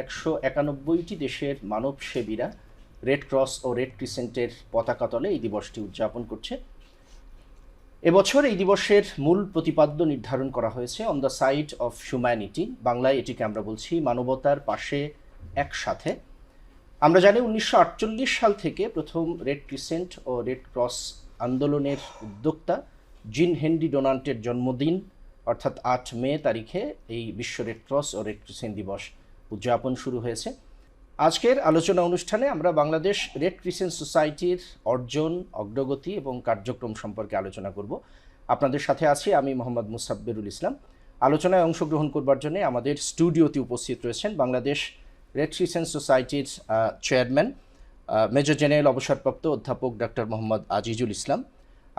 একশো একানব্বইটি দেশের মানবসেবীরা রেড ক্রস ও রেড ক্রিসেন্টের পতাকা তলে এই দিবসটি উদযাপন করছে। এবছর এই দিবসের মূল প্রতিপাদ্য নির্ধারণ করা হয়েছে on the side of humanity বাংলায় এটিকে আমরা বলছি মানবতার পাশে একসাথে। আমরা জানি উনিশশো আটচল্লিশ সাল থেকে প্রথম রেড ক্রিসেন্ট ও রেড ক্রস আন্দোলনের উদ্যোক্তা জিন হেনরি ডোনাল্টের জন্মদিন, অর্থাৎ আট মে তারিখে এই বিশ্ব রেড ক্রস ও রেড ক্রিসেন্ট দিবস উদযাপন শুরু হয়েছে। আজকের আলোচনা অনুষ্ঠানে আমরা বাংলাদেশ রেড ক্রিসেন্ট সোসাইটির অর্জন, অগ্রগতি এবং কার্যক্রম সম্পর্কে আলোচনা করব। আপনাদের সাথে আছি আমি মোহাম্মদ মুসাব্বিরুল ইসলাম। আলোচনায় অংশগ্রহণ করবার জন্য আমাদের স্টুডিওতে উপস্থিত রয়েছেন বাংলাদেশ রেড ক্রিসেন্ট সোসাইটির চেয়ারম্যান মেজর জেনারেল অবসরপ্রাপ্ত অধ্যাপক ডক্টর মোহাম্মদ আজিজুল ইসলাম।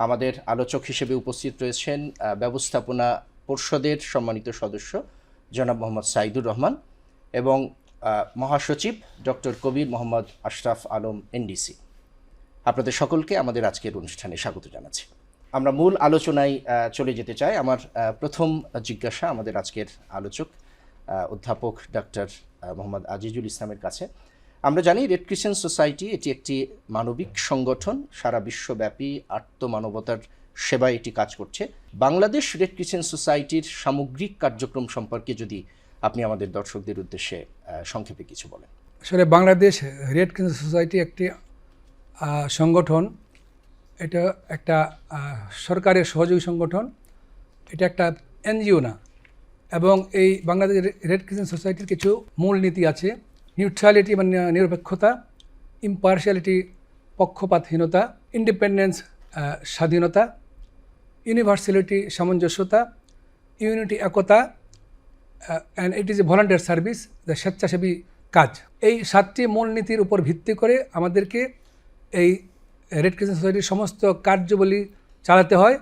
আমাদের আলোচক হিসেবে উপস্থিত রয়েছেন ব্যবস্থাপনা পর্ষদের সম্মানিত সদস্য জনাব মোহাম্মদ সাইদুর রহমান। এবং মহাসচিব ডক্টর কবির মোহাম্মদ আশরাফ আলম, এনডিসি। আপনাদের সকলকে আমাদের আজকের অনুষ্ঠানে স্বাগত জানাচ্ছি। আমরা মূল আলোচনায় চলে যেতে চাই। আমার প্রথম জিজ্ঞাসা আমাদের আজকের আলোচক অধ্যাপক ডক্টর মোহাম্মদ আজিজুল ইসলামের কাছে। আমরা জানি রেড ক্রিসেন্ট সোসাইটি এটি একটি মানবিক সংগঠন। সারা বিশ্বব্যাপী আত্মমানবতার সেবায় এটি কাজ করছে। বাংলাদেশ রেড ক্রিসেন্ট সোসাইটির সামগ্রিক কার্যক্রম সম্পর্কে যদি আপনি আমাদের দর্শকদের উদ্দেশ্যে সংক্ষেপে কিছু বলেন। আসলে বাংলাদেশ রেড ক্রিসেন্ট সোসাইটি একটি সংগঠন। এটা একটা সরকারের সহযোগী সংগঠন। এটা একটা এনজিও না। এবং এই বাংলাদেশ রেড ক্রিসেন্ট সোসাইটির কিছু মূল নীতি আছে। নিউট্রালিটি মানে নিরপেক্ষতা, ইম্পার্শিয়ালিটি, পক্ষপাতহীনতা, ইন্ডিপেন্ডেন্স স্বাধীনতা, ইউনিভার্সালিটি সামঞ্জস্যতা, unity Ekta and it is a volunteer service the স্বেচ্ছাসেবী কাজ। এই সাতটি মূলনীতির উপর ভিত্তি করে আমাদেরকে এই রেড ক্রিসেন্ট সোসাইটির সমস্ত কার্যবলী চালাতে হয়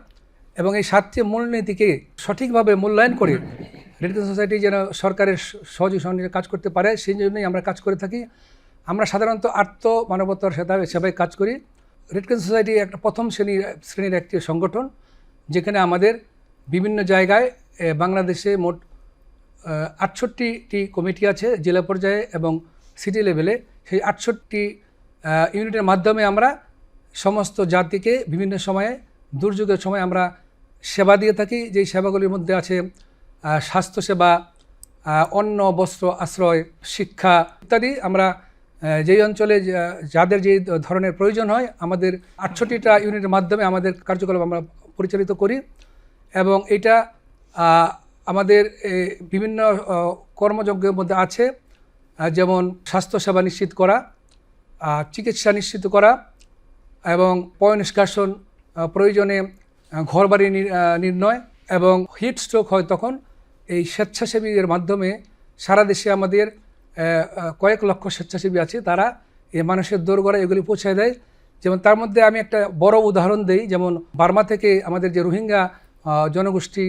এবং এই সাতটি মূলনীতিকে সঠিকভাবে মূল্যায়ন করে রেড ক্রিসেন্ট সোসাইটি যেন সরকারের সহযোগী সঙ্গে কাজ করতে পারে, সেই জন্যই আমরা কাজ করে থাকি। আমরা সাধারণত আত্ম মানবতার সেবা- সেবায় কাজ করি। রেড ক্রিসেন্ট সোসাইটি একটা প্রথম শ্রেণির শ্রেণির একটি সংগঠন, যেখানে আমাদের বিভিন্ন জায়গায় বাংলাদেশে মোট আটষট্টিটি কমিটি আছে জেলা পর্যায়ে এবং সিটি লেভেলে। সেই আটষট্টি ইউনিটের মাধ্যমে আমরা সমস্ত জাতিকে বিভিন্ন সময়ে, দুর্যোগের সময় আমরা সেবা দিয়ে থাকি। যেই সেবাগুলির মধ্যে আছে স্বাস্থ্যসেবা অন্ন, বস্ত্র, আশ্রয়, শিক্ষা ইত্যাদি। আমরা যেই অঞ্চলে যাদের যে ধরনের প্রয়োজন হয়, আমাদের আটষট্টিটা ইউনিটের মাধ্যমে আমাদের কার্যকলাপ আমরা পরিচালিত করি এবং এটা আমাদের বিভিন্ন কর্মযজ্ঞের মধ্যে আছে যেমন স্বাস্থ্যসেবা নিশ্চিত করা চিকিৎসা নিশ্চিত করা এবং পয় নিষ্কাশন প্রয়োজনে ঘরবাড়ি নির্ণয় এবং হিট স্ট্রোক হয় তখন এই স্বেচ্ছাসেবীদের মাধ্যমে সারা দেশে আমাদের কয়েক লক্ষ স্বেচ্ছাসেবী আছে, তারা এই মানুষের দোরগড়া এগুলি পৌঁছে দেয়। যেমন তার মধ্যে আমি একটা বড় উদাহরণ দেই, যেমন বার্মা থেকে আমাদের যে রোহিঙ্গা জনগোষ্ঠী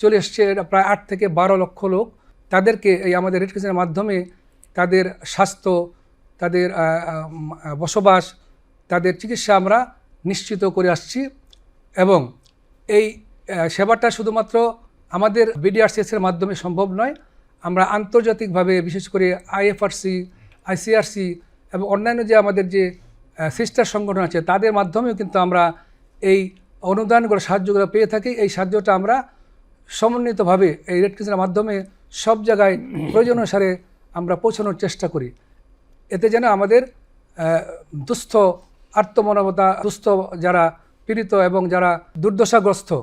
চলে এসছে প্রায় আট থেকে বারো লক্ষ লোক। তাদেরকে এই আমাদের রেড ক্রিসেন্টের মাধ্যমে তাদের স্বাস্থ্য, তাদের বসবাস, তাদের চিকিৎসা আমরা নিশ্চিত করে আসছি। এবং এই সেবাটা শুধুমাত্র আমাদের বিডিআরসিএসের মাধ্যমে সম্ভব নয়, আমরা আন্তর্জাতিকভাবে বিশেষ করে আইএফআরসি, আইসিআরসি এবং অন্যান্য যে আমাদের যে সিস্টার সংগঠন আছে, তাদের মাধ্যমেও কিন্তু আমরা এই অনুদানগুলো, সাহায্যগুলো পেয়ে থাকি। এই সাহায্যটা আমরা সমন্বিতভাবে এই রেড ক্রিসেন্টের মাধ্যমে সব জায়গায় প্রয়োজন অনুসারে আমরা পৌঁছানোর চেষ্টা করি। এতে যেন আমাদের দুস্থ, আত্মমানবতা, দুস্থ যারা পীড়িত এবং যারা দুর্দশাগ্রস্ত,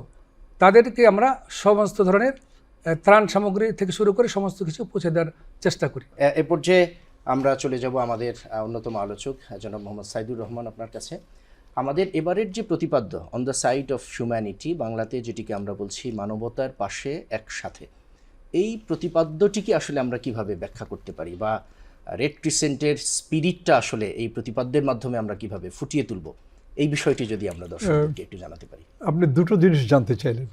তাদেরকে আমরা সমস্ত ধরনের ত্রাণ সামগ্রী থেকে শুরু করে সমস্ত কিছু পৌঁছে দেওয়ার চেষ্টা করি। এ- পর্যায়ে আমরা চলে যাব আমাদের অন্যতম আলোচক জনাব মোহাম্মদ সাইদুর রহমান আপনার কাছে। আমাদের এবারের যে প্রতিপাদ্য on the side of humanity বাংলাতে যেটিকে আমরা বলছি মানবতার পাশে একসাথে এই প্রতিপাদ্যটিকে আসলে আমরা কীভাবে ব্যাখ্যা করতে পারি বা রেড ক্রিসেন্টের স্পিরিটটা আসলে এই প্রতিপাদ্যের মাধ্যমে আমরা কীভাবে ফুটিয়ে তুলব এই বিষয়টি যদি আমরা দর্শকদেরকে একটু জানাতে পারি। আপনি দুটো জিনিস জানতে চাইলেন।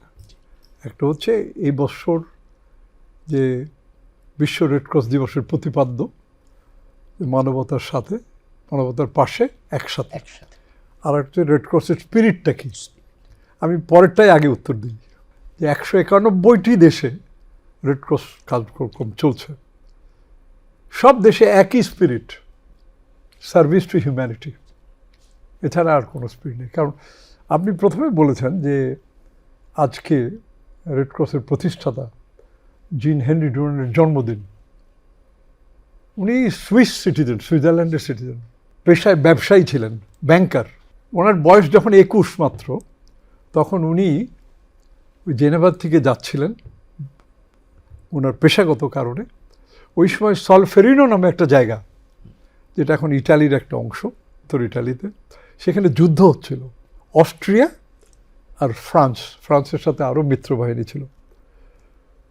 একটা হচ্ছে এই বছর যে বিশ্ব রেডক্রস দিবসের প্রতিপাদ্য মানবতার সাথে মানবতার পাশে একসাথে। একসাথে। আর একটা রেডক্রসের স্পিরিটটা কি? আমি পরেরটাই আগে উত্তর দিই যে একশো একানব্বইটি দেশে রেড ক্রস কার্যক্রম চলছে। সব দেশে একই স্পিরিট সার্ভিস টু হিউম্যানিটি এছাড়া আর কোনো স্পিরিট নেই। কারণ আপনি প্রথমে বলেছেন যে আজকে রেড ক্রসের প্রতিষ্ঠাতা জিন হেনরি ডুরানের জন্মদিন। উনি সুইস সিটিজেন সুইজারল্যান্ডের সিটিজেন পেশায় ব্যবসায়ী ছিলেন ব্যাংকার ওনার বয়স যখন একুশ মাত্র, তখন উনি জেনেভার থেকে যাচ্ছিলেন ওনার পেশাগত কারণে। ওই সময় সলফেরিনো নামে একটা জায়গা, যেটা এখন ইটালির একটা অংশ, উত্তর ইটালিতে, সেখানে যুদ্ধ হচ্ছিল। অস্ট্রিয়া আর ফ্রান্স, ফ্রান্সের সাথে আরও মিত্রবাহিনী ছিল।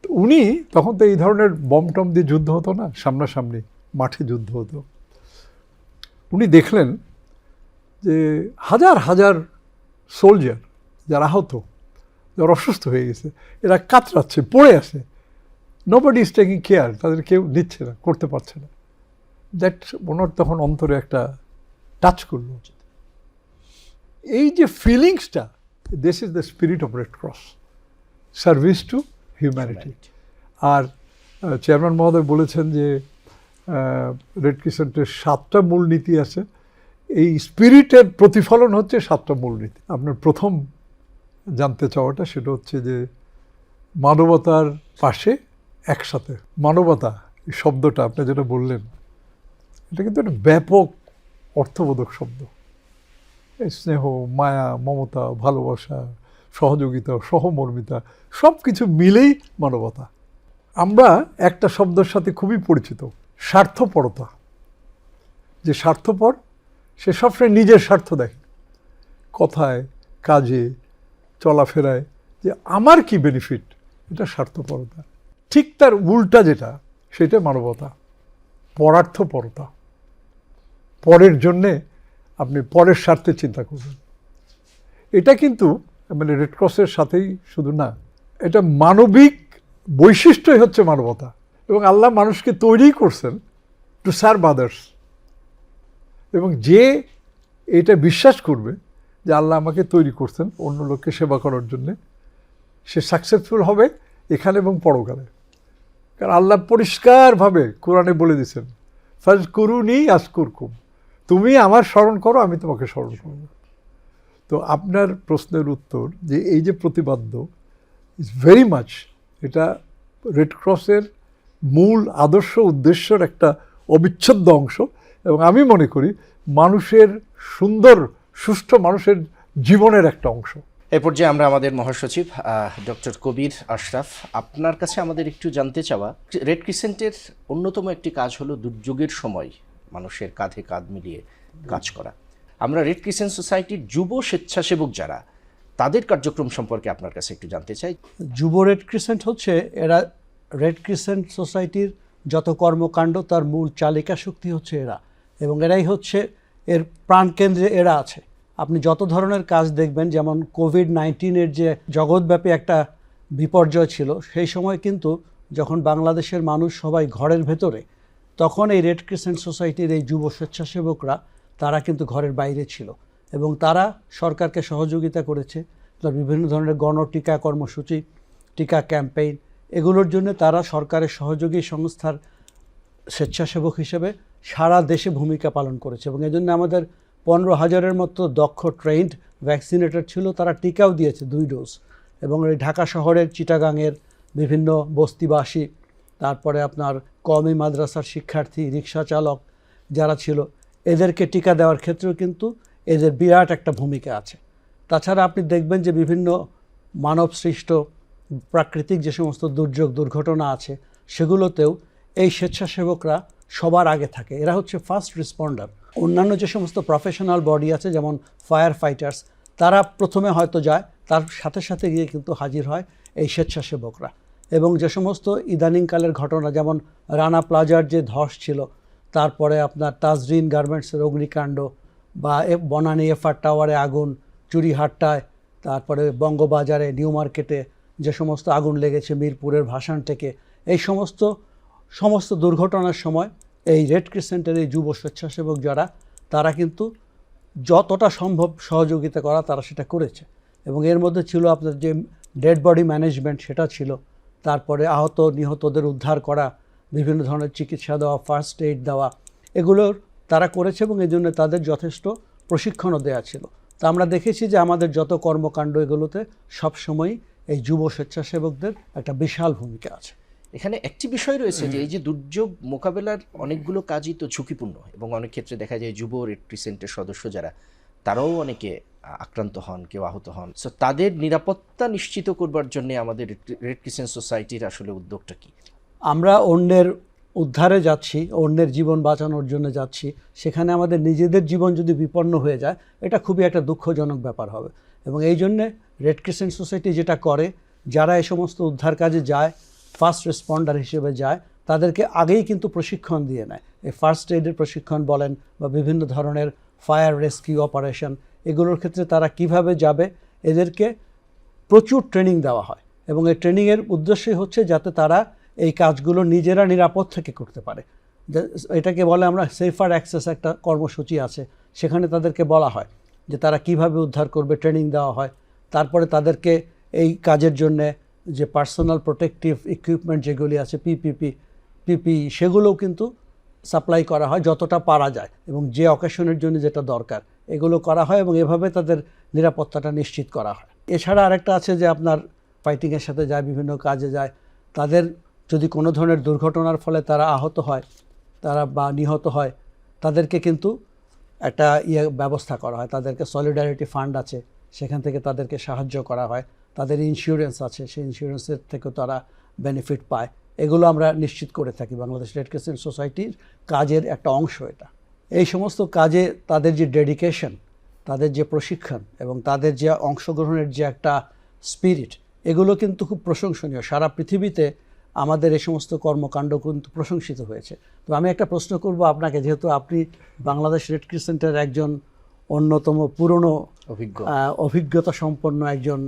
উনি, তখন তো এই ধরনের বম টম দিয়ে যুদ্ধ হতো না, সামনাসামনি মাঠে যুদ্ধ হতো। উনি দেখলেন যে হাজার হাজার সোলজার যারা আহত যারা অসুস্থ হয়ে গেছে এরা কাতরাচ্ছে পড়ে আছে। নোবডি ইজ টেকিং কেয়ার তাদের কেউ নিচ্ছে না করতে পারছে না। দ্যাট ওনার তখন অন্তরে একটা টাচ করল। এই যে ফিলিংসটা this is the spirit of Red Cross service to humanity R chairman মহোদয় বলেছেন যে রেড ক্রিসেন্টের সাতটা মূলনীতি আছে। এই স্পিরিটের প্রতিফলন হচ্ছে সাতটা মূলনীতি। আপনার প্রথম জানতে চাওয়াটা সেটা হচ্ছে যে মানবতার পাশে একসাথে, মানবতা, এই শব্দটা আপনি যেটা বললেন, এটা কিন্তু একটা ব্যাপক অর্থবোধক শব্দ। স্নেহ, মায়া, মমতা, ভালোবাসা, সহযোগিতা, সহমর্মিতা সব কিছু মিলেই মানবতা। আমরা একটা শব্দের সাথে খুবই পরিচিত, স্বার্থপরতা। যে স্বার্থপর সে সবসময় নিজের স্বার্থ দেখে। কথায়, কাজে, চলাফেরায় যে আমার কি বেনিফিট এটা স্বার্থপরতা। ঠিক তার উল্টা যেটা, সেটা মানবতা, পরার্থপরতা। পরের জন্যে আপনি পরের স্বার্থে চিন্তা করবেন এটা কিন্তু মানে রেডক্রসের সাথেই শুধু না, এটা মানবিক বৈশিষ্ট্যই হচ্ছে মানবতা। এবং আল্লাহ মানুষকে তৈরি করছেন টু সার্ভ আদার্স এবং যে এটা বিশ্বাস করবে যে আল্লাহ আমাকে তৈরি করছেন, অন্য লোককে সেবা করার জন্যে, সে সাকসেসফুল হবে এখানে এবং পরকালে কারণ আল্লাহ পরিষ্কারভাবে কোরআনে বলে দিয়েছেন ফাজ করুনি আসকুরকুম তুমি আমার স্মরণ করো, আমি তোমাকে স্মরণ করব। তো আপনার প্রশ্নের উত্তর যে এই যে প্রতিবাদ্য ইজ ভেরি মাচ এটা রেড ক্রসের মূল আদর্শ উদ্দেশ্যের একটা অবিচ্ছেদ্য অংশ। এবং আমি মনে করি মানুষের সুন্দর সুষ্ঠু মানুষের জীবনের একটা অংশ। এ পর্যায়ে আমরা আমাদের মহাসচিব ডক্টর কবির আশরাফ আপনার কাছে আমাদের একটু জানতে চাওয়া রেড ক্রিসেন্টের অন্যতম একটি কাজ হলো দুর্যোগের সময় মানুষের কাঁধে কাঁধ মিলিয়ে কাজ করা। আমরা রেড ক্রিসেন্ট সোসাইটির যুব স্বেচ্ছাসেবক যারা তাদের কার্যক্রম সম্পর্কে আপনার কাছে একটু জানতে চাই। যুব রেড ক্রিসেন্ট হচ্ছে এরা রেড ক্রিসেন্ট সোসাইটির যত কর্মকাণ্ড তার মূল চালিকা শক্তি হচ্ছে এরা। এবং এরাই হচ্ছে এর প্রাণকেন্দ্রে এরা আছে। আপনি যত ধরনের কাজ দেখবেন, যেমন কোভিড নাইন্টিনের যে জগৎব্যাপী একটা বিপর্যয় ছিল, সেই সময় কিন্তু যখন বাংলাদেশের মানুষ সবাই ঘরের ভেতরে, তখন এই রেড ক্রিসেন্ট সোসাইটির এই যুব স্বেচ্ছাসেবকরা, তারা কিন্তু ঘরের বাইরে ছিল এবং তারা সরকারকে সহযোগিতা করেছে। তার বিভিন্ন ধরনের গণটিকা কর্মসূচি, টিকা ক্যাম্পেইন, এগুলোর জন্য তারা সরকারের সহযোগী সংস্থার স্বেচ্ছাসেবক হিসেবে সারা দেশে ভূমিকা পালন করেছে এবং এজন্য আমাদের পনেরো হাজারের মতো দক্ষ ট্রেন্ড ভ্যাকসিনেটর ছিল, তারা টিকাও দিয়েছে দুই ডোজ এবং এই ঢাকা শহরের, চিটাগাংয়ের বিভিন্ন বস্তিবাসী, তারপরে আপনার কমি মাদ্রাসার শিক্ষার্থী রিক্সা চালক যারা ছিল, এদেরকে টিকা দেওয়ার ক্ষেত্রেও কিন্তু এদের বিরাট একটা ভূমিকা আছে। তাছাড়া আপনি দেখবেন যে বিভিন্ন মানব সৃষ্ট প্রাকৃতিক যে সমস্ত দুর্যোগ, দুর্ঘটনা আছে, সেগুলোতেও এই স্বেচ্ছাসেবকরা সবার আগে থাকে। এরা হচ্ছে ফার্স্ট রেসপন্ডার অন্যান্য যে সমস্ত প্রফেশনাল বডি আছে, যেমন ফায়ার ফাইটার্স তারা প্রথমে হয়তো যায়, তার সাথে সাথে গিয়ে কিন্তু হাজির হয় এই স্বেচ্ছাসেবকরা। এবং যে সমস্ত ইদানিংকালের ঘটনা, যেমন রানা প্লাজার যে ধস ছিল, তারপরে আপনার তাজরিন গার্মেন্টসের অগ্নিকাণ্ড বা বনানী এফআর টাওয়ারে আগুন, চুরিহাট্টায়, তারপরে বঙ্গবাজারে, নিউ মার্কেটে যে সমস্ত আগুন লেগেছে মিরপুরের ভাসান থেকে, এই সমস্ত সমস্ত দুর্ঘটনার সময় এই রেড ক্রিসেন্টের এই যুব স্বেচ্ছাসেবক যারা, তারা কিন্তু যতটা সম্ভব সহযোগিতা করা তারা সেটা করেছে। এবং এর মধ্যে ছিল আপনার যে ডেড বডি ম্যানেজমেন্ট সেটা ছিল। তারপরে আহত, নিহতদের উদ্ধার করা, বিভিন্ন ধরনের চিকিৎসা দেওয়া ফার্স্ট এইড দেওয়া এগুলোর তারা করেছে এবং এই জন্য তাদের যথেষ্ট প্রশিক্ষণও দেওয়া ছিল। তা আমরা দেখেছি যে আমাদের যত কর্মকাণ্ড এগুলোতে সবসময়ই এই যুব স্বেচ্ছাসেবকদের একটা বিশাল ভূমিকা আছে। এখানে একটি বিষয় রয়েছে যে এই যে দুর্যোগ মোকাবেলার অনেকগুলো কাজই তো ঝুঁকিপূর্ণ এবং অনেক ক্ষেত্রে দেখা যায় যুব রেড ক্রিসেন্টের সদস্য যারা তারাও অনেকে আক্রান্ত হন কেউ আহত হন। সো তাদের নিরাপত্তা নিশ্চিত করবার জন্য আমাদের রেড ক্রিসেন্ট সোসাইটির আসলে উদ্যোগটা কি? আমরা অন্যের উদ্ধারে যাচ্ছি অন্যের জীবন বাঁচানোর জন্য যাচ্ছি। সেখানে আমাদের নিজেদের জীবন যদি বিপন্ন হয়ে যায় এটা খুবই একটা দুঃখজনক ব্যাপার হবে। এবং এই জন্যে রেড ক্রিসেন্ট সোসাইটি যেটা করে যারা এই সমস্ত উদ্ধার কাজে যায় ফার্স্ট রেসপন্ডার হিসেবে যায়, তাদেরকে আগেই কিন্তু প্রশিক্ষণ দিয়ে নেয়। এই ফার্স্ট এইডের প্রশিক্ষণ বলেন বা বিভিন্ন ধরনের ফায়ার রেস্কিউ অপারেশন এগুলোর ক্ষেত্রে তারা কীভাবে যাবে, এদেরকে প্রচুর ট্রেনিং দেওয়া হয়। এবং এই ট্রেনিংয়ের উদ্দেশ্যই হচ্ছে যাতে তারা এই কাজগুলো নিজেরা নিরাপদ থেকে করতে পারে। এটাকে বলে আমরা সেফার অ্যাক্সেস একটা কর্মসূচি আছে, সেখানে তাদেরকে বলা হয় যে তারা কীভাবে উদ্ধার করবে ট্রেনিং দেওয়া হয়। তারপরে তাদেরকে এই কাজের জন্যে যে পার্সোনাল প্রোটেকটিভ ইকুইপমেন্ট যেগুলি আছে পিপিপি পিপি সেগুলোও কিন্তু সাপ্লাই করা হয় যতটা পারা যায় এবং যে অকেশনের জন্য যেটা দরকার, এগুলো করা হয় এবং এভাবে তাদের নিরাপত্তাটা নিশ্চিত করা হয়। এছাড়া আরেকটা আছে যে আপনার ফাইটিংয়ের সাথে যায়, বিভিন্ন কাজে যায়, তাদের যদি কোনো ধরনের দুর্ঘটনার ফলে তারা আহত হয়, তারা বা নিহত হয়, তাদেরকে কিন্তু একটা ইয়ে ব্যবস্থা করা হয়। তাদেরকে সলিডারিটি ফান্ড আছে, সেখান থেকে তাদেরকে সাহায্য করা হয়। তাদের ইন্স্যুরেন্স আছে সেই ইন্স্যুরেন্সের থেকেও তারা বেনিফিট পায়। এগুলো আমরা নিশ্চিত করে থাকি। বাংলাদেশ রেড ক্রিসেন্ট সোসাইটির কাজের একটা অংশ এটা। এই সমস্ত কাজে তাদের যে ডেডিকেশন তাদের যে প্রশিক্ষণ এবং তাদের যে অংশগ্রহণের যে একটা স্পিরিট এগুলো কিন্তু খুব প্রশংসনীয়। সারা পৃথিবীতে আমাদের এই সমস্ত কর্মকাণ্ড কিন্তু প্রশংসিত হয়েছে। তো আমি একটা প্রশ্ন করব আপনাকে যেহেতু আপনি বাংলাদেশ রেড ক্রিসেন্টের একজন অন্যতম পুরনো অভিজ্ঞ। অভিজ্ঞতা সম্পন্ন একজন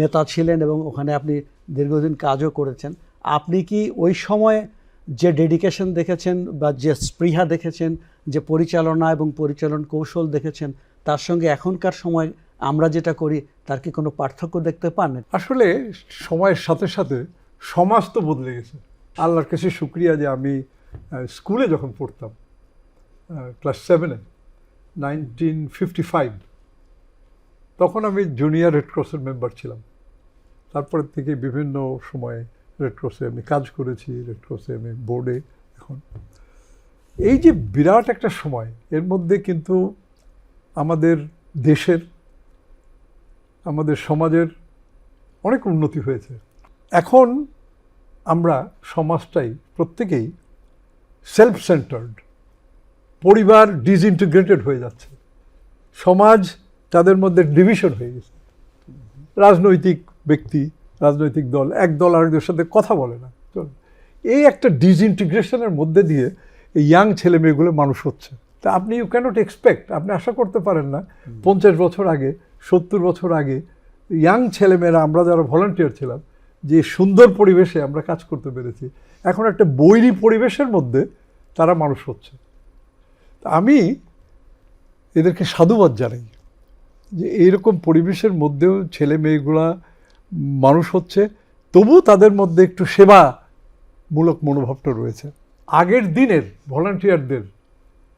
নেতা ছিলেন এবং ওখানে আপনি দীর্ঘদিন কাজও করেছেন। আপনি কি ওই সময় যে ডেডিকেশন দেখেছেন বা যে স্পৃহা দেখেছেন, যে পরিচালনা এবং পরিচালন কৌশল দেখেছেন, তার সঙ্গে এখনকার সময় আমরা যেটা করি, তার কি কোনো পার্থক্য দেখতে পান? আসলে সময়ের সাথে সাথে সমাজ তো বদলে গেছে। আল্লাহর কাছে শুক্রিয়া যে আমি স্কুলে যখন পড়তাম ক্লাস সেভেনে নাইনটিন ফিফটি ফাইভ তখন আমি জুনিয়র রেড ক্রসের মেম্বার ছিলাম। তারপরে থেকে বিভিন্ন সময়ে রেড ক্রসে আমি কাজ করেছি রেড ক্রসে আমি বোর্ডে এখন। এই যে বিরাট একটা সময়, এর মধ্যে কিন্তু আমাদের দেশের, আমাদের সমাজের অনেক উন্নতি হয়েছে। এখন আমরা সমাজটাই প্রত্যেকেই সেলফ সেন্টার্ড পরিবার ডিসইন্টিগ্রেটেড হয়ে যাচ্ছে। সমাজ তাদের মধ্যে ডিভিশন হয়ে গেছে। রাজনৈতিক ব্যক্তি, রাজনৈতিক দল, এক দল আরেকদের সাথে কথা বলে না। চলে। এই একটা ডিসইন্টিগ্রেশনের মধ্যে দিয়ে এই ইয়াং ছেলে মেয়েগুলো মানুষ হচ্ছে। তা আপনি ইউ ক্যানট এক্সপেক্ট আপনি আশা করতে পারেন না, পঞ্চাশ বছর আগে, সত্তর বছর আগে ইয়াং ছেলেমেয়েরা আমরা যারা ভলান্টিয়ার ছিলাম, যে সুন্দর পরিবেশে আমরা কাজ করতে পেরেছি, এখন একটা বৈরী পরিবেশের মধ্যে তারা মানুষ হচ্ছে। আমি এদেরকে সাধুবাদ জানাই। যে এইরকম পরিবেশের মধ্যেও ছেলে মেয়েগুলা মানুষ হচ্ছে তবু তাদের মধ্যে একটু সেবামূলক মনোভাবটা রয়েছে। আগের দিনের ভলান্টিয়ারদের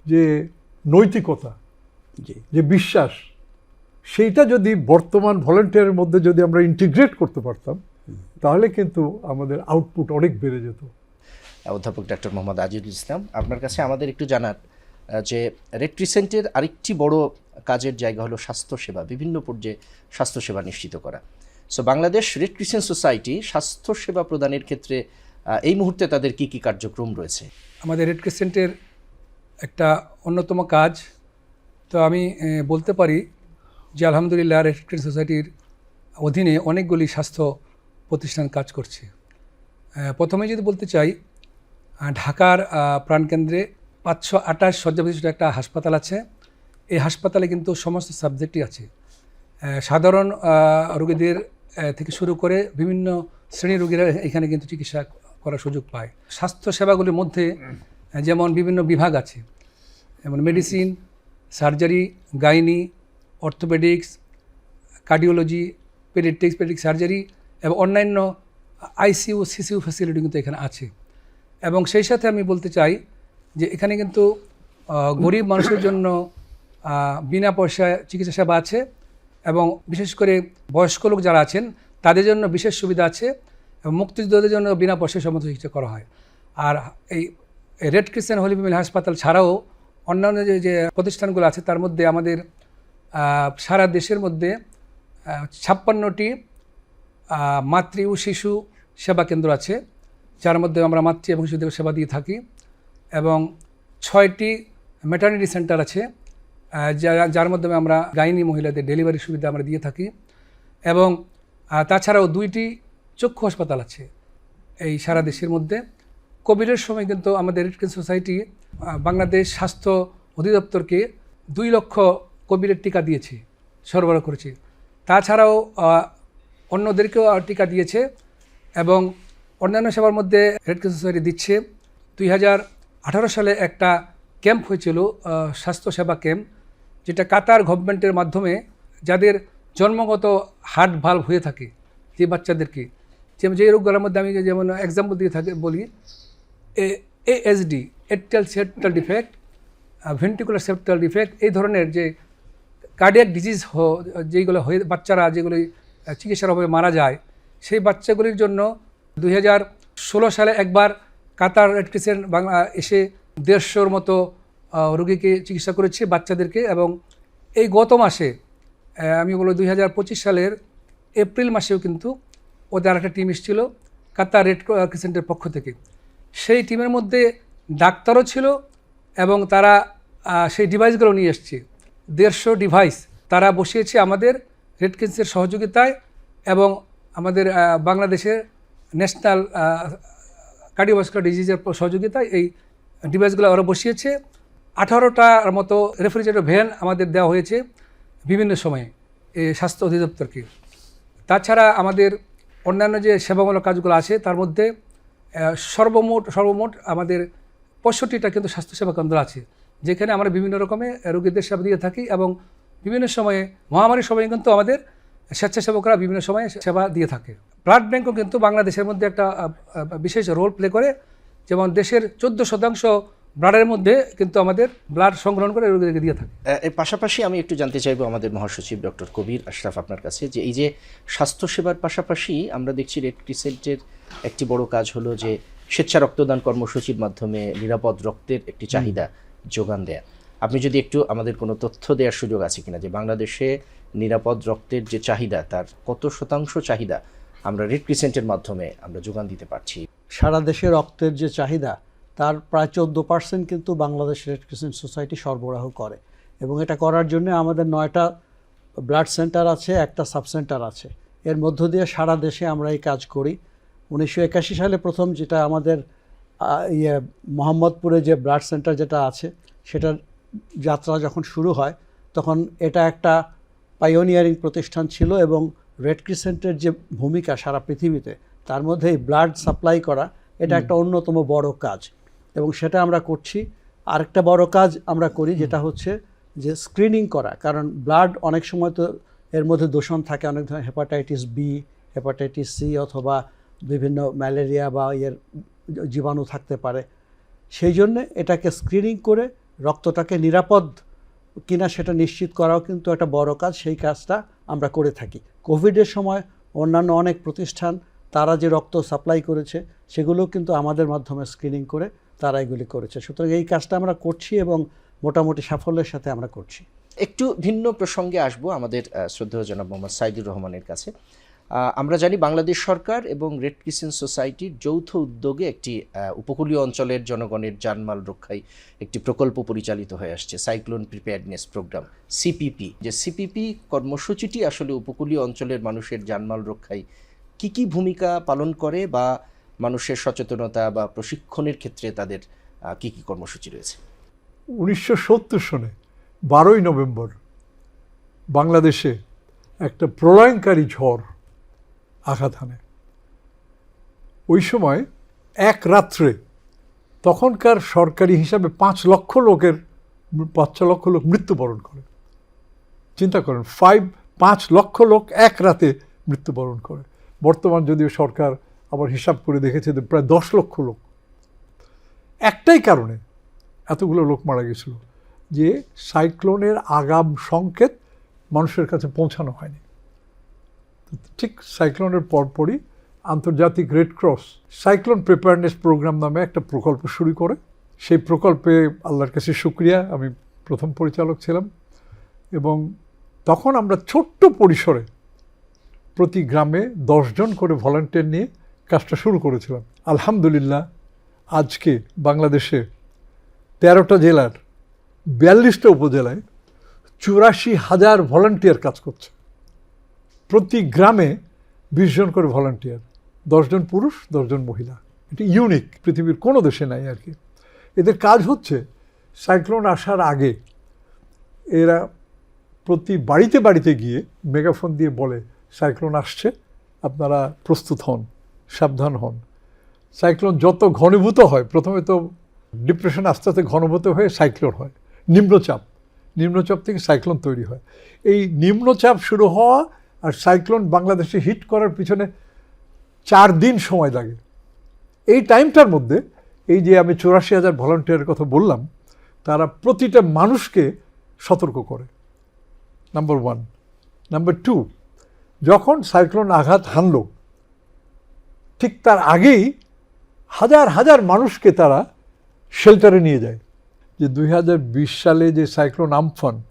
যে নৈতিকতা যে বিশ্বাস সেইটা যদি বর্তমান ভলান্টিয়ারের মধ্যে যদি আমরা ইন্টিগ্রেট করতে পারতাম তাহলে কিন্তু আমাদের আউটপুট অনেক বেড়ে যেত। অধ্যাপক ডক্টর মোহাম্মদ আজিজুল ইসলাম আপনার কাছে আমাদের একটু জানার যে রেড ক্রিসেন্টের আরেকটি বড় কাজের জায়গা হলো স্বাস্থ্যসেবা, বিভিন্ন পর্যায়ে স্বাস্থ্যসেবা নিশ্চিত করা। So Bangladesh Red Crescent society স্বাস্থ্যসেবা প্রদানের ক্ষেত্রে এই মুহূর্তে তাদের কি কি কার্যক্রম রয়েছে? আমাদের রেড ক্রিসেন্টের একটা অন্যতম কাজ, তো আমি বলতে পারি যে আলহামদুলিল্লাহ রেড ক্রিসেন্ট সোসাইটির অধীনে অনেকগুলি স্বাস্থ্য প্রতিষ্ঠান কাজ করছে। প্রথমে যদি বলতে চাই ঢাকার প্রাণকেন্দ্রে পাঁচশো আঠাশ শয্যা বিশিষ্ট একটা হাসপাতাল আছে। এই হাসপাতালে কিন্তু সমস্ত সাবজেক্টই আছে। সাধারণ রোগীদের থেকে শুরু করে বিভিন্ন শ্রেণির রোগীরা এখানে কিন্তু চিকিৎসা করার সুযোগ পায়। স্বাস্থ্য সেবাগুলির মধ্যে যেমন বিভিন্ন বিভাগ আছে, যেমন medicine surgery gynae orthopaedics cardiology paediatrics পেডিক surgery এবং অন্যান্য আইসিইউ সিসিউ ফ্যাসিলিটি কিন্তু এখানে আছে। এবং সেই সাথে আমি বলতে চাই যে এখানে কিন্তু গরিব মানুষের জন্য বিনা পয়সায় চিকিৎসা সেবা আছে এবং বিশেষ করে বয়স্ক লোক যারা আছেন, তাদের জন্য বিশেষ সুবিধা আছে এবং মুক্তিযোদ্ধাদের জন্য বিনা পয়সায় সমস্ত চিকিৎসা করা হয়। আর এই রেড ক্রিসেন্ট হলি ফ্যামিলি হাসপাতাল ছাড়াও অন্যান্য যে যে প্রতিষ্ঠানগুলো আছে, তার মধ্যে আমাদের সারা দেশের মধ্যে ছাপ্পান্নটি মাতৃ ও শিশু সেবা কেন্দ্র আছে, যার মধ্যে আমরা মাতৃ এবং শিশুদের সেবা দিয়ে থাকি এবং ছয়টি ম্যাটার্নিটি সেন্টার আছে। যার মাধ্যমে আমরা গাইনি মহিলাদের ডেলিভারি সুবিধা আমরা দিয়ে থাকি। এবং তাছাড়াও দুইটি চক্ষু হাসপাতাল আছে এই সারা দেশের মধ্যে। কোভিডের সময় কিন্তু আমাদের রেড সোসাইটি বাংলাদেশ স্বাস্থ্য অধিদপ্তরকে দুই লক্ষ কোভিডের টিকা দিয়েছে, সরবরাহ করেছে। তাছাড়াও অন্যদেরকেও টিকা দিয়েছে এবং অন্যান্য সেবার মধ্যে রেড সোসাইটি দিচ্ছে। দুই হাজার আঠারো সালে একটা ক্যাম্প হয়েছিল স্বাস্থ্যসেবা ক্যাম্প। যেটা কাতার গভর্নমেন্টের মাধ্যমে যাদের জন্মগত হার্ট ভাল্ব হয়ে থাকে যে বাচ্চাদেরকে যেমন যে রোগগুলোর মধ্যে আমি যেমন এক্সাম্পল দিয়ে থাকে, বলি, A ASD atrial septal defect ventricular septal defect এই ধরনের যে কার্ডিয়াক ডিজিজ যেগুলো হয়ে, বাচ্চারা যেগুলি চিকিৎসার অভাবে মারা যায়, সেই বাচ্চাগুলির জন্য দুই সালে একবার কাতার রেড বাংলা এসে দেড়শোর মতো রোগীকে চিকিৎসা করেছে বাচ্চাদেরকে এবং এই গত মাসে আমি বলব দুই সালের এপ্রিল মাসেও কিন্তু ওদের একটা টিম এসেছিল কাতার রেড ক্রিসেন্টের পক্ষ থেকে। সেই টিমের মধ্যে ডাক্তারও ছিল এবং তারা সেই ডিভাইসগুলো নিয়ে এসছে। দেড়শো ডিভাইস তারা বসিয়েছে আমাদের রেড ক্রিসেন্টের সহযোগিতায় এবং আমাদের বাংলাদেশের ন্যাশনাল কার্ডিওভাস্কুলার ডিজিজের সহযোগিতায় এই ডিভাইসগুলো ওরা বসিয়েছে। আঠারোটার মতো রেফ্রিজারেটর ভ্যান আমাদের দেওয়া হয়েছে বিভিন্ন সময়ে এই স্বাস্থ্য অধিদপ্তরকে। তাছাড়া আমাদের অন্যান্য যে সেবামূলক কাজগুলো আছে, তার মধ্যে সর্বমোট সর্বমোট আমাদের পঁয়ষট্টিটা কিন্তু স্বাস্থ্যসেবা কেন্দ্র আছে, যেখানে আমরা বিভিন্ন রকমের রোগীদের সেবা দিয়ে থাকি এবং বিভিন্ন সময়ে, মহামারীর সময়ে কিন্তু আমাদের স্বেচ্ছাসেবকরা বিভিন্ন সময়ে সেবা দিয়ে থাকে। ব্লাড ব্যাঙ্কও কিন্তু বাংলাদেশের মধ্যে একটা বিশেষ রোল প্লে করে, যেমন দেশের চোদ্দ শতাংশ ব্লাডের মধ্যে কিন্তু আমাদের ব্লাড সংগ্রহণ করে রোগীদেরকে দিয়ে থাকে। এর পাশাপাশি আমি একটু জানতে চাইব আমাদের মহাসচিব ডক্টর কবির আশরাফ আপনার কাছে যে এই যে স্বাস্থ্যসেবার পাশাপাশি আমরা দেখছি রেড ক্রিসেন্টের একটি বড় কাজ হলো যে স্বেচ্ছা রক্তদান কর্মসূচির মাধ্যমে নিরাপদ রক্তের একটি চাহিদা যোগান দেয়া। আপনি যদি একটু আমাদের কোনো তথ্য দেওয়ার সুযোগ আছে কিনা যে বাংলাদেশে নিরাপদ রক্তের যে চাহিদা তার কত শতাংশ চাহিদা আমরা রেড ক্রিসেন্টের মাধ্যমে আমরা যোগান দিতে পারছি? সারা দেশে রক্তের যে চাহিদা তার প্রায় চোদ্দ পার্সেন্ট কিন্তু বাংলাদেশ রেড ক্রিসেন্ট সোসাইটি সরবরাহ করে। এবং এটা করার জন্য আমাদের নয়টা ব্লাড সেন্টার আছে একটা সাব সেন্টার আছে। এর মধ্য দিয়ে সারা দেশে আমরা এই কাজ করি। উনিশশো একাশি সালে প্রথম যেটা আমাদের ইয়ে মোহাম্মদপুরে যে ব্লাড সেন্টার যেটা আছে সেটার যাত্রা যখন শুরু হয় তখন এটা একটা পাইওনিয়ারিং প্রতিষ্ঠান ছিল এবং রেড ক্রিসেন্টের যে ভূমিকা সারা পৃথিবীতে তার মধ্যে ব্লাড সাপ্লাই করা এটা একটা অন্যতম বড় কাজ। এবং সেটা আমরা করছি। আরেকটা বড় কাজ আমরা করি যেটা হচ্ছে যে স্ক্রিনিং করা কারণ ব্লাড অনেক সময় তো এর মধ্যে দূষণ থাকে অনেক ধরনের হেপাটাইটিস বি হেপাটাইটিস সি অথবা বিভিন্ন ম্যালেরিয়া বা ইয়ের জীবাণু থাকতে পারে। সেই জন্য এটাকে স্ক্রিনিং করে রক্তটাকে নিরাপদ কিনা সেটা নিশ্চিত করাও কিন্তু একটা বড় কাজ। সেই কাজটা আমরা করে থাকি। কোভিডের সময় অন্যান্য অনেক প্রতিষ্ঠান তারা যে রক্ত সাপ্লাই করেছে সেগুলো কিন্তু আমাদের মাধ্যমে স্ক্রিনিং করে তারা এগুলি করেছে। সুতরাং এই কাজটা আমরা করছি এবং মোটামুটি সাফল্যের সাথে আমরা করছি। একটু ভিন্ন প্রসঙ্গে আসব আমাদের শ্রদ্ধেয় জনাব মোহাম্মদ সাইদুর রহমানের কাছে। আমরা জানি বাংলাদেশ সরকার এবং রেড ক্রিসেন্ট সোসাইটির যৌথ উদ্যোগে একটি উপকূলীয় অঞ্চলের জনগণের জানমাল রক্ষায় একটি প্রকল্প পরিচালিত হয়ে আসছে, সাইক্লোন প্রিপেয়ারনেস প্রোগ্রাম, সিপিপি। যে সিপিপি কর্মসূচিটি আসলে উপকূলীয় অঞ্চলের মানুষের জানমাল রক্ষায় কি কি ভূমিকা পালন করে বা মানুষের সচেতনতা বা প্রশিক্ষণের ক্ষেত্রে তাদের কি কি কর্মসূচি রয়েছে? উনিশশো সত্তর সনে বারোই নভেম্বর বাংলাদেশে একটা প্রলয়ঙ্কারী ঝড় আঘাত হানে। ওই সময় এক রাত্রে তখনকার সরকারি হিসাবে পাঁচ লক্ষ লোকের, পাঁচ লক্ষ লোক মৃত্যুবরণ করে। চিন্তা করেন ফাইভ পাঁচ লক্ষ লোক এক রাতে মৃত্যুবরণ করে। বর্তমান যদিও সরকার আবার হিসাব করে দেখেছে যে প্রায় দশ লক্ষ লোক। একটাই কারণে এতগুলো লোক মারা গেছিল যে সাইক্লোনের আগাম সংকেত মানুষের কাছে পৌঁছানো হয়নি। ঠিক সাইক্লোনের পরপরই আন্তর্জাতিক Red Cross cyclone preparedness programme নামে একটা প্রকল্প শুরু করে। সেই প্রকল্পে আল্লাহর কাছে শুক্রিয়া, আমি প্রথম পরিচালক ছিলাম। এবং তখন আমরা ছোট্ট পরিসরে প্রতি গ্রামে দশজন করে ভলান্টিয়ার নিয়ে কাজটা শুরু করেছিলাম। আলহামদুলিল্লাহ, আজকে বাংলাদেশে তেরোটা জেলার বিয়াল্লিশটা উপজেলায় চুরাশি হাজার ভলান্টিয়ার কাজ করছে। প্রতি গ্রামে বিশ জন করে ভলান্টিয়ার দশজন পুরুষ দশজন মহিলা। এটি ইউনিক পৃথিবীর কোনো দেশে নাই আর কি। এদের কাজ হচ্ছে সাইক্লোন আসার আগে এরা প্রতি বাড়িতে বাড়িতে গিয়ে মেগাফোন দিয়ে বলে, সাইক্লোন আসছে, আপনারা প্রস্তুত হন। সাবধান হন। সাইক্লোন যত ঘনীভূত হয়, প্রথমে তো ডিপ্রেশন আস্তে আস্তে ঘনীভূত হয়ে সাইক্লোন হয়, নিম্নচাপ। নিম্নচাপ থেকে সাইক্লোন তৈরি হয়। এই নিম্নচাপ শুরু হওয়া আর সাইক্লোন বাংলাদেশে হিট করার পিছনে চার দিন সময় লাগে। এই টাইমটার মধ্যে, এই যে আমি চৌরাশি হাজার ভলান্টিয়ারের কথা বললাম, তারা প্রতিটা মানুষকে সতর্ক করে। Number one. নাম্বার টু, যখন সাইক্লোন আঘাত হানল ঠিক তার আগেই হাজার হাজার মানুষকে তারা শেল্টারে নিয়ে যায়। যে দুই হাজার বিশ সালে যে সাইক্লোন আমফান,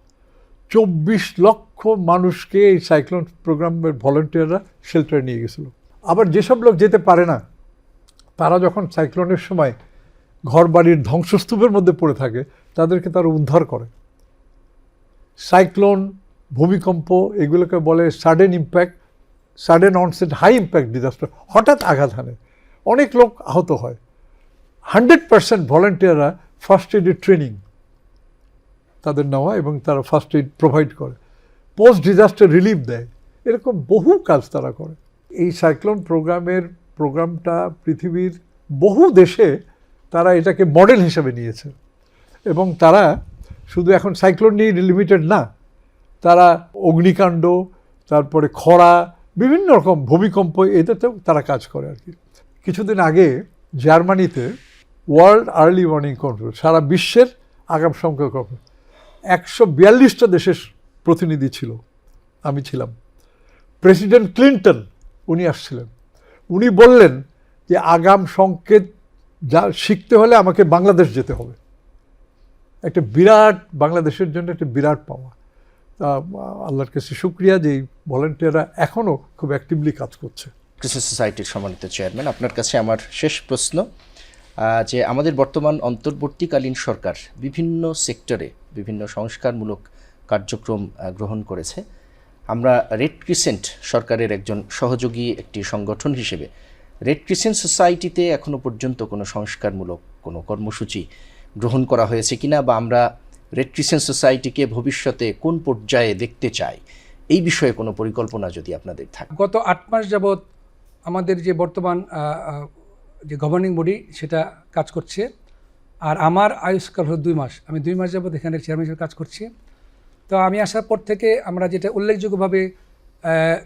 চব্বিশ লক্ষ মানুষকে এই সাইক্লোন প্রোগ্রামের ভলেন্টিয়াররা শেল্টারে নিয়ে গেছিল। আবার যেসব লোক যেতে পারে না, তারা যখন সাইক্লোনের সময় ঘর বাড়ির ধ্বংসস্তূপের মধ্যে পড়ে থাকে, তাদেরকে তারা উদ্ধার করে। সাইক্লোন ভূমিকম্প, এগুলোকে বলে sudden impact sudden onset high impact disaster হঠাৎ আঘাত হানে। অনেক লোক আহত হয়। হান্ড্রেড পার্সেন্ট ভলেন্টিয়াররা ফার্স্ট এইডের ট্রেনিং তাদের নেওয়া এবং তারা ফার্স্ট এইড প্রোভাইড করে। পোস্ট ডিজাস্টার রিলিফ দেয়। এরকম বহু কাজ তারা করে। এই সাইক্লোন প্রোগ্রামের প্রোগ্রামটা পৃথিবীর বহু দেশে তারা এটাকে মডেল হিসেবে নিয়েছে। এবং তারা শুধু এখন সাইক্লোন নিয়ে লিমিটেড না, তারা অগ্নিকাণ্ড, তারপরে খরা বিভিন্ন রকম ভূমিকম্প এটাতেও তারা কাজ করে আর কি। কিছুদিন আগে জার্মানিতে ওয়ার্ল্ড আর্লি ওয়ার্নিং কন্ট্রোল, সারা বিশ্বের আগাম সংখ্যক একশো বিয়াল্লিশটা দেশের প্রতিনিধি ছিল। আমি ছিলাম। প্রেসিডেন্ট ক্লিন্টন, উনি আসছিলেন। উনি বললেন যে, আগাম সংকেত যা শিখতে হলে আমাকে বাংলাদেশ যেতে হবে। একটা বিরাট বাংলাদেশের জন্য একটা বিরাট পাওয়া। আল্লাহর কাছে শুক্রিয়া যে ভলেন্টিয়াররা এখনও খুব অ্যাক্টিভলি কাজ করছে। কৃষি সোসাইটির সম্মানিত চেয়ারম্যান, আপনার কাছে আমার শেষ প্রশ্ন যে আমাদের বর্তমান অন্তর্বর্তীকালীন সরকার বিভিন্ন সেক্টরে বিভিন্ন সংস্কারমূলক কার্যক্রম গ্রহণ করেছে। আমরা রেড ক্রিসেন্ট সরকারের একজন সহযোগী একটি সংগঠন হিসেবে রেড ক্রিসেন্ট সোসাইটিতে এখনও পর্যন্ত কোনো সংস্কারমূলক কোনো কর্মসূচি গ্রহণ করা হয়েছে কিনা বা আমরা রেড ক্রিসেন্ট সোসাইটিকে ভবিষ্যতে কোন পর্যায়ে দেখতে চাই এই বিষয়ে কোনো পরিকল্পনা যদি আপনাদের থাকে। গত আট মাস যাবৎ আমাদের যে বর্তমান যে গভর্নিং বডি সেটা কাজ করছে, আর আমার আয়ুষ্কাল হলো দুই মাস। আমি দুই মাস যাবৎ এখানে চেয়ারম্যান হিসেবে কাজ করছি। তো আমি আসার পর থেকে আমরা যেটা উল্লেখযোগ্যভাবে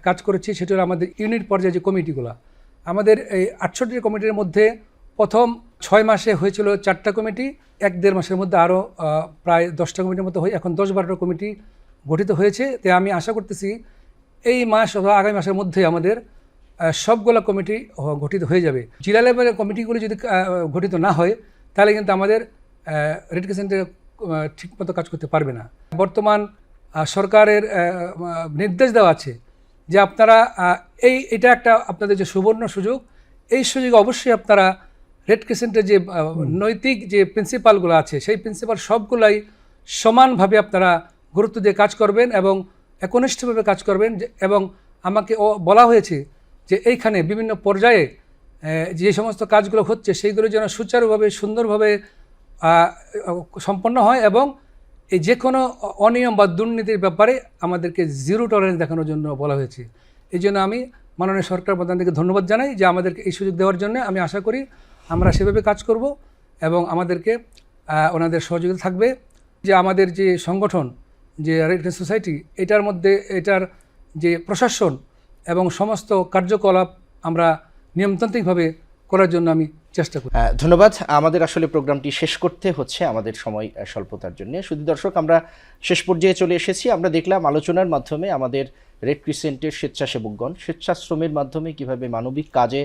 কাজ করেছি সেটা হলো আমাদের ইউনিট পর্যায়ে যে কমিটিগুলো আমাদের এই আটষট্টি কমিটির মধ্যে প্রথম ছয় মাসে হয়েছিল চারটা কমিটি, এক দেড় মাসের মধ্যে আরও প্রায় দশটা কমিটির মতো হয়ে এখন দশ বারোটা কমিটি গঠিত হয়েছে। তাই আমি আশা করতেছি এই মাস অথবা আগামী মাসের মধ্যে আমাদের সবগুলো কমিটি গঠিত হয়ে যাবে। জেলা লেভেলের কমিটিগুলি যদি গঠিত না হয়, তাহলে কিন্তু আমাদের রেড ক্রিসেন্টে ঠিকমতো কাজ করতে পারবে না। বর্তমান সরকারের নির্দেশ দেওয়া আছে যে আপনারা এই, এটা একটা আপনাদের যে সুবর্ণ সুযোগ, এই সুযোগে অবশ্যই আপনারা রেড ক্রিসেন্টের যে নৈতিক যে প্রিন্সিপালগুলো আছে, সেই প্রিন্সিপাল সবগুলাই সমানভাবে আপনারা গুরুত্ব দিয়ে কাজ করবেন এবং একনিষ্ঠভাবে কাজ করবেন এবং আমাকে বলা হয়েছে যে এইখানে বিভিন্ন পর্যায়ে যে সমস্ত কাজগুলো হচ্ছে, সেইগুলো যেন সুচারুভাবে, সুন্দরভাবে সম্পন্ন হয় এবং এই যে কোনো অনিয়ম বা দুর্নীতির ব্যাপারে আমাদেরকে জিরো টলারেন্স দেখানোর জন্য বলা হয়েছে। এই জন্য আমি মাননীয় সরকার প্রধানকে ধন্যবাদ জানাই যে আমাদেরকে এই সুযোগ দেওয়ার জন্য আমি আশা করি আমরা সেভাবে কাজ করব এবং আমাদেরকে ওনাদের সহযোগিতা থাকবে। যে আমাদের যে সংগঠন, যে রেড সোসাইটি এটার মধ্যে এটার যে প্রশাসন এবং সমস্ত কার্যকলাপ আমরা নিয়মতান্ত্রিকভাবে করার জন্য আমি চেষ্টা করি। ধন্যবাদ। আমাদের আসলে প্রোগ্রামটি শেষ করতে হচ্ছে। আমাদের সময় স্বল্পতার জন্য। শুধু দর্শক, আমরা শেষ পর্যায়ে চলে এসেছি। আমরা দেখলাম আলোচনার মাধ্যমে আমাদের রেড ক্রিসেন্টের স্বেচ্ছাসেবকগণ, স্বেচ্ছাশ্রমের মাধ্যমে কীভাবে মানবিক কাজে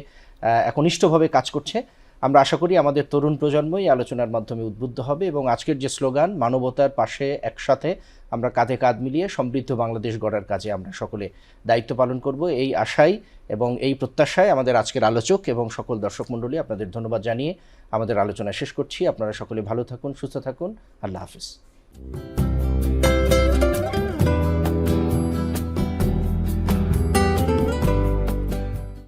একনিষ্ঠভাবে কাজ করছে। আমরা আশা করি আমাদের তরুণ প্রজন্ম এই আলোচনার মাধ্যমে উদ্বুদ্ধ হবে এবং আজকের যে স্লোগান, মানবতার পাশে একসাথে আমরা কাঁধে কাঁধ মিলিয়ে সমৃদ্ধ বাংলাদেশ গড়ার কাজে আমরা সকলে দায়িত্ব পালন করব এই আশাই এবং এই প্রত্যাশায় আমাদের আজকের আলোচক এবং সকল দর্শক মণ্ডলী আপনাদের ধন্যবাদ জানিয়ে আমাদের আলোচনা শেষ করছি। আপনারা সকলে ভালো থাকুন, সুস্থ থাকুন। আল্লাহ হাফিজ।